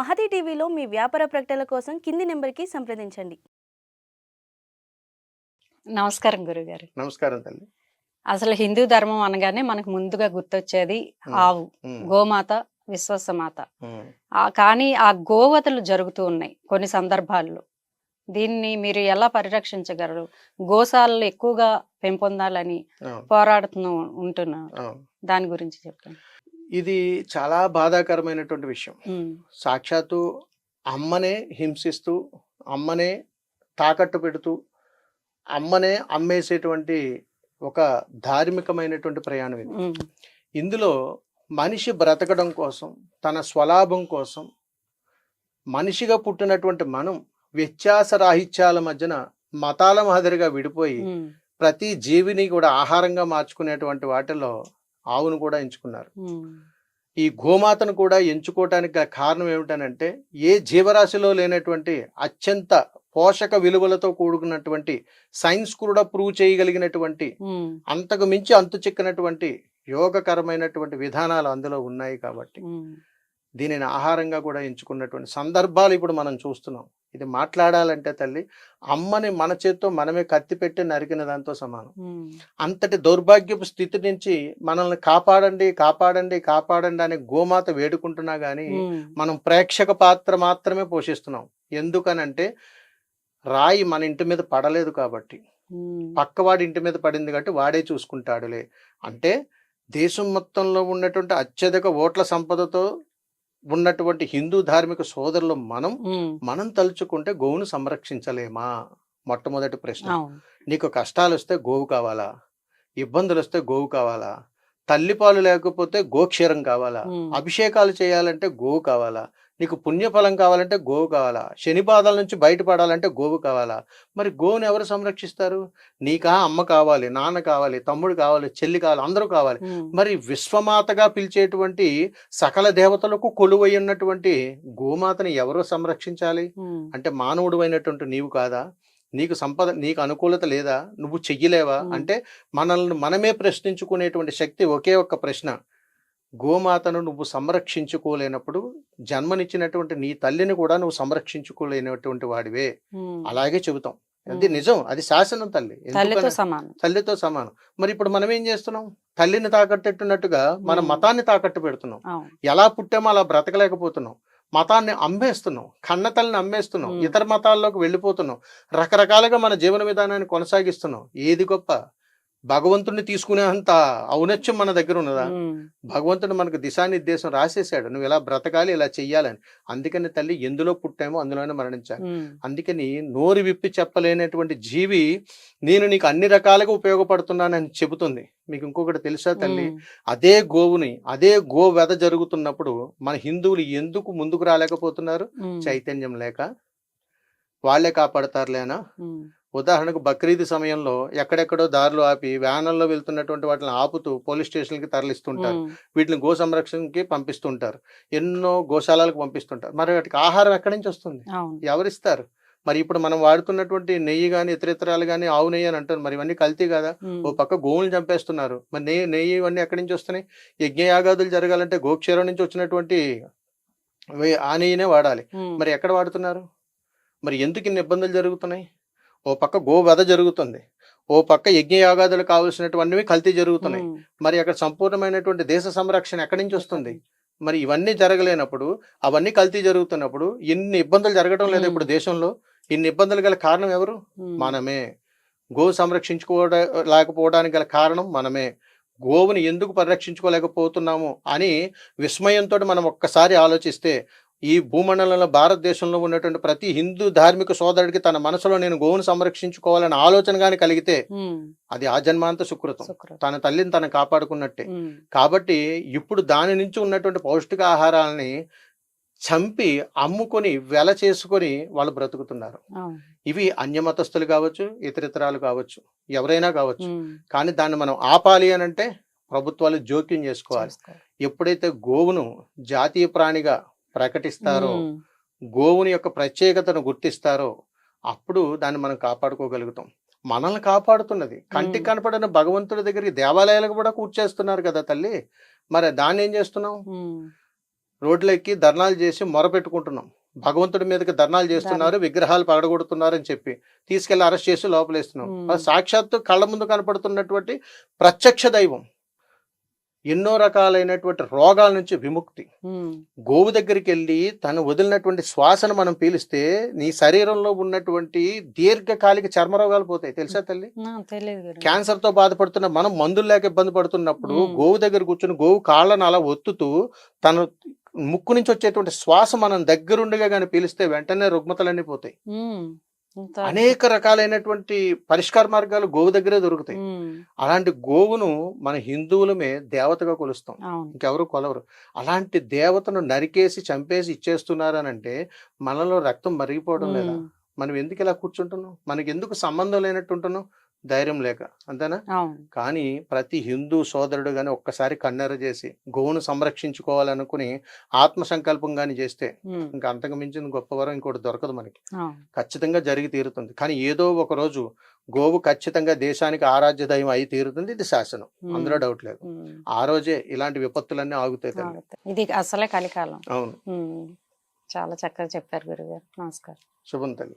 మహతి టీవీలో మీ వ్యాపార ప్రకటనల కోసం కింది నెంబర్కి సంప్రదించండి. నమస్కారం గురుగారు. నమస్కారం తల్లి. అసలు హిందూ ధర్మం అనగానే మనకు ముందుగా గుర్తొచ్చేది. ఆవు గోమాత విశ్వసమాత. కానీ ఆ గోవతలు జరుగుతూ ఉన్నాయి కొన్ని సందర్భాల్లో. దీన్ని మీరు ఎలా పరిరక్షించగలరు? గోశాలలు ఎక్కువగా పెంపొందాలని పోరాడుతూ ఉంటున్నారు. దాని గురించి చెప్పండి. ఇది చాలా బాధాకరమైనటువంటి విషయం. సాక్షాత్తు అమ్మనే హింసిస్తూ అమ్మనే తాకట్టు పెడుతూ అమ్మనే అమ్మేసేటువంటి ఒక ధార్మికమైనటువంటి ప్రయాణం ఇది. ఇందులో మనిషి బ్రతకడం కోసం తన స్వలాభం కోసం మనిషిగా పుట్టినటువంటి మనం వ్యత్యాస రాహిత్యాల మధ్యన మతాల మాదిరిగా విడిపోయి ప్రతి జీవిని కూడా ఆహారంగా మార్చుకునేటువంటి వాటిలో ఆవును కూడా ఎంచుకున్నారు. ఈ గోమాతను కూడా ఎంచుకోవటానికి గల కారణం ఏమిటనంటే ఏ జీవరాశిలో లేనటువంటి అత్యంత పోషక విలువలతో కూడుకున్నటువంటి సైన్స్ కూడా ప్రూవ్ చేయగలిగినటువంటి అంతకు మించి అంతు చిక్కనటువంటి యోగకరమైనటువంటి విధానాలు అందులో ఉన్నాయి కాబట్టి దీనిని ఆహారంగా కూడా ఎంచుకున్నటువంటి సందర్భాలు ఇప్పుడు మనం చూస్తున్నాం. ఇది మాట్లాడాలంటే తల్లి అమ్మని మన చేత్తో మనమే కత్తి పెట్టి నరికిన దాంతో సమానం. అంతటి దౌర్భాగ్యపు స్థితి నుంచి మనల్ని కాపాడండి కాపాడండి కాపాడండి అనే గోమాత వేడుకుంటున్నా గానీ మనం ప్రేక్షక పాత్ర మాత్రమే పోషిస్తున్నాం. ఎందుకనంటే రాయి మన ఇంటి మీద పడలేదు కాబట్టి. పక్కవాడి ఇంటి మీద పడింది కాబట్టి వాడే చూసుకుంటాడులే. అంటే దేశం మొత్తంలో ఉన్నటువంటి అత్యధిక ఓట్ల సంపదతో ఉన్నటువంటి హిందూ ధార్మిక సోదరులు మనం మనం తలుచుకుంటే గోవును సంరక్షించలేమా? మొట్టమొదటి ప్రశ్న. నీకు కష్టాలు వస్తే గోవు కావాలా? ఇబ్బందులు వస్తే గోవు కావాలా? తల్లిపాలు లేకపోతే గోక్షీరం కావాలా? అభిషేకాలు చేయాలంటే గోవు కావాలా? నీకు పుణ్యఫలం కావాలంటే గోవు కావాలా? శని బాధల నుంచి బయటపడాలంటే గోవు కావాలా? మరి గోవుని ఎవరు సంరక్షిస్తారు? నీకా అమ్మ కావాలి నాన్న కావాలి తమ్ముడు కావాలి చెల్లి కావాలి అందరూ కావాలి. మరి విశ్వమాతగా పిలిచేటువంటి సకల దేవతలకు కొలువై ఉన్నటువంటి గోమాతని ఎవరు సంరక్షించాలి? అంటే మానవుడు అయినటువంటి నీవు కాదా? నీకు సంపద నీకు అనుకూలత లేదా? నువ్వు చెయ్యలేవా. అంటే మనల్ని మనమే ప్రశ్నించుకునేటువంటి శక్తి ఒకే ఒక్క ప్రశ్న. గోమాతను నువ్వు సంరక్షించుకోలేనప్పుడు జన్మనిచ్చినటువంటి నీ తల్లిని కూడా నువ్వు సంరక్షించుకోలేనటువంటి వాడివే. అలాగే చెబుతాం. అది. నిజం. అది శాసనం తల్లి. తల్లితో సమానం. మరి ఇప్పుడు మనం ఏం చేస్తున్నాం? తల్లిని తాకట్టేట్టున్నట్టుగా మన. మతాన్ని తాకట్టు పెడుతున్నాం. ఎలా పుట్టామో అలా బ్రతకలేకపోతున్నాం. మతాన్ని అమ్మేస్తున్నాం. కన్న తల్లిని అమ్మేస్తున్నాం. మ్మ్. ఇతర మతాల్లోకి వెళ్ళిపోతున్నాం. రకరకాలుగా మన జీవన విధానాన్ని కొనసాగిస్తున్నాం. ఏది గొప్ప? భగవంతుడిని తీసుకునే అంత ఔన్నత్యం మన దగ్గర ఉన్నదా? భగవంతుడు మనకు దిశానిర్దేశం రాసేసాడు నువ్వు ఇలా బ్రతకాలి ఇలా చెయ్యాలని అందుకని తల్లి ఎందులో పుట్టామో అందులోనే మరణించాలి. అందుకని నోరు విప్పి చెప్పలేనటువంటి జీవి నేను నీకు అన్ని రకాలుగా ఉపయోగపడుతున్నానని చెబుతుంది. మీకు ఇంకొకటి తెలుసా తల్లి? అదే గోవుని అదే గో వెద జరుగుతున్నప్పుడు మన హిందువులు ఎందుకు ముందుకు రాలేకపోతున్నారు? చైతన్యం లేక వాళ్ళే కాపాడతారులేనా? ఉదాహరణకు బక్రీద్ సమయంలో ఎక్కడెక్కడో దారులు ఆపి వ్యానుల్లో వెళ్తున్నటువంటి వాటిని ఆపుతూ పోలీస్ స్టేషన్కి తరలిస్తుంటారు. వీటిని గో సంరక్షణకి పంపిస్తుంటారు. ఎన్నో గోశాలలకు పంపిస్తుంటారు. మరి వాటికి ఆహారం ఎక్కడి నుంచి వస్తుంది? ఎవరిస్తారు? మరి ఇప్పుడు మనం వాడుతున్నటువంటి నెయ్యి కానీ ఇతరితరాలు కానీ ఆవు నెయ్యి అని అంటారు. మరి ఇవన్నీ కల్తీ కదా? ఓ పక్క గోవులు చంపేస్తున్నారు. మరి నెయ్యి నెయ్యి ఇవన్నీ ఎక్కడి నుంచి వస్తున్నాయి? యజ్ఞయాగాదులు జరగాలంటే గోక్షరం నుంచి వచ్చినటువంటి ఆ నెయ్యినే వాడాలి. మరి ఎక్కడ వాడుతున్నారు? మరి ఎందుకు ఇన్ని ఇబ్బందులు జరుగుతున్నాయి? ఓ పక్క గో వధ జరుగుతుంది. ఓ పక్క యజ్ఞయాగాదులు కావాల్సినటువంటివి కల్తీ జరుగుతున్నాయి. మరి అక్కడ సంపూర్ణమైనటువంటి దేశ సంరక్షణ ఎక్కడి నుంచి వస్తుంది? మరి ఇవన్నీ జరగలేనప్పుడు అవన్నీ కల్తీ జరుగుతున్నప్పుడు ఇన్ని ఇబ్బందులు జరగడం లేదు. ఇప్పుడు దేశంలో. ఇన్ని ఇబ్బందులు గల కారణం ఎవరు? మనమే. గో సంరక్షించుకోవడా లేకపోవడానికి గల కారణం మనమే. గోవుని ఎందుకు పరిరక్షించుకోలేకపోతున్నాము అని విస్మయంతో మనం ఒక్కసారి ఆలోచిస్తే ఈ భూమండలంలో భారతదేశంలో ఉన్నటువంటి ప్రతి హిందూ ధార్మిక సోదరుడికి తన మనసులో నేను గోవును సంరక్షించుకోవాలనే ఆలోచన కానీ కలిగితే అది ఆజన్మాంత సుకృతం. శుక్రం. తన తల్లిని తను కాపాడుకున్నట్టే. కాబట్టి ఇప్పుడు దాని నుంచి ఉన్నటువంటి పౌష్టికాహారాలని చంపి అమ్ముకొని వెల చేసుకొని వాళ్ళు బ్రతుకుతున్నారు. ఇవి అన్యమతస్థులు కావచ్చు ఇతరితరాలు కావచ్చు ఎవరైనా కావచ్చు. కానీ దాన్ని మనం ఆపాలి అని అంటే ప్రభుత్వాలు జోక్యం చేసుకోవాలి. చేసుకో. ఎప్పుడైతే గోవును జాతీయ ప్రాణిగా ప్రకటిస్తారో గోవుని యొక్క ప్రత్యేకతను గుర్తిస్తారో అప్పుడు దాన్ని మనం కాపాడుకోగలుగుతాం. మనల్ని కాపాడుతున్నది. కంటికి. కనపడిన భగవంతుడి దగ్గరికి దేవాలయాలకు కూడా కూర్చేస్తున్నారు కదా తల్లి. మరి దాన్ని ఏం చేస్తున్నాం? ఉమ్, రోడ్లు ఎక్కి ధర్నాలు చేసి మొరపెట్టుకుంటున్నాం భగవంతుడి మీదకి ధర్నాలు చేస్తున్నారు విగ్రహాలు పగడగొడుతున్నారు అని చెప్పి తీసుకెళ్ళి అరెస్ట్ చేసి లోపలేస్తున్నాం. సాక్షాత్తు కళ్ళ ముందు కనపడుతున్నటువంటి ప్రత్యక్ష దైవం. ఎన్నో రకాలైనటువంటి రోగాల నుంచి విముక్తి. గోవు దగ్గరికి వెళ్ళి తను వదిలినటువంటి శ్వాసను మనం పీలిస్తే నీ శరీరంలో ఉన్నటువంటి దీర్ఘకాలిక చర్మ రోగాలు పోతాయి. తెలుసా తల్లి. క్యాన్సర్తో బాధపడుతున్న మనం మందులు లేక ఇబ్బంది పడుతున్నప్పుడు. గోవు దగ్గర కూర్చుని గోవు కాళ్ళను అలా ఒత్తుతూ తను ముక్కు నుంచి వచ్చేటువంటి శ్వాస మనం దగ్గరుండగా కానీ పీలిస్తే వెంటనే రుగ్మతలన్నీ పోతాయి. అనేక రకాలైనటువంటి పరిష్కార మార్గాలు గోవు దగ్గరే దొరుకుతాయి. అలాంటి గోవును మన హిందువులమే దేవతగా కొలుస్తాం. ఇంకెవరు కొలవరు. అలాంటి దేవతను నరికేసి చంపేసి ఇచ్చేస్తున్నారు అని అంటే మనలో రక్తం మరిగిపోవడం లేదా? మనం ఎందుకు ఇలా కూర్చుంటున్నాం? మనకి ఎందుకు సంబంధం లేనట్టు ఉంటున్నాం ధైర్యం లేక అంతేనా? కానీ ప్రతి హిందూ సోదరుడు గాని ఒక్కసారి కన్నెర చేసి గోవును సంరక్షించుకోవాలనుకుని ఆత్మ సంకల్పం గాని చేస్తే ఇంకా అంతకు మించిన గొప్ప వరం ఇంకోటి దొరకదు మనకి. ఖచ్చితంగా జరిగి తీరుతుంది. కానీ ఏదో ఒక రోజు గోవు ఖచ్చితంగా దేశానికి ఆరాధ్య దైవం అయి తీరుతుంది ఇది శాసనం. అందులో డౌట్ లేదు. ఆ రోజే ఇలాంటి విపత్తులన్నీ ఆగుతాయి. ఇది అసలే కలికాలం. అవును. చాలా చక్కగా చెప్పారు గురుగారు. నమస్కారం. శుభం తల్లి.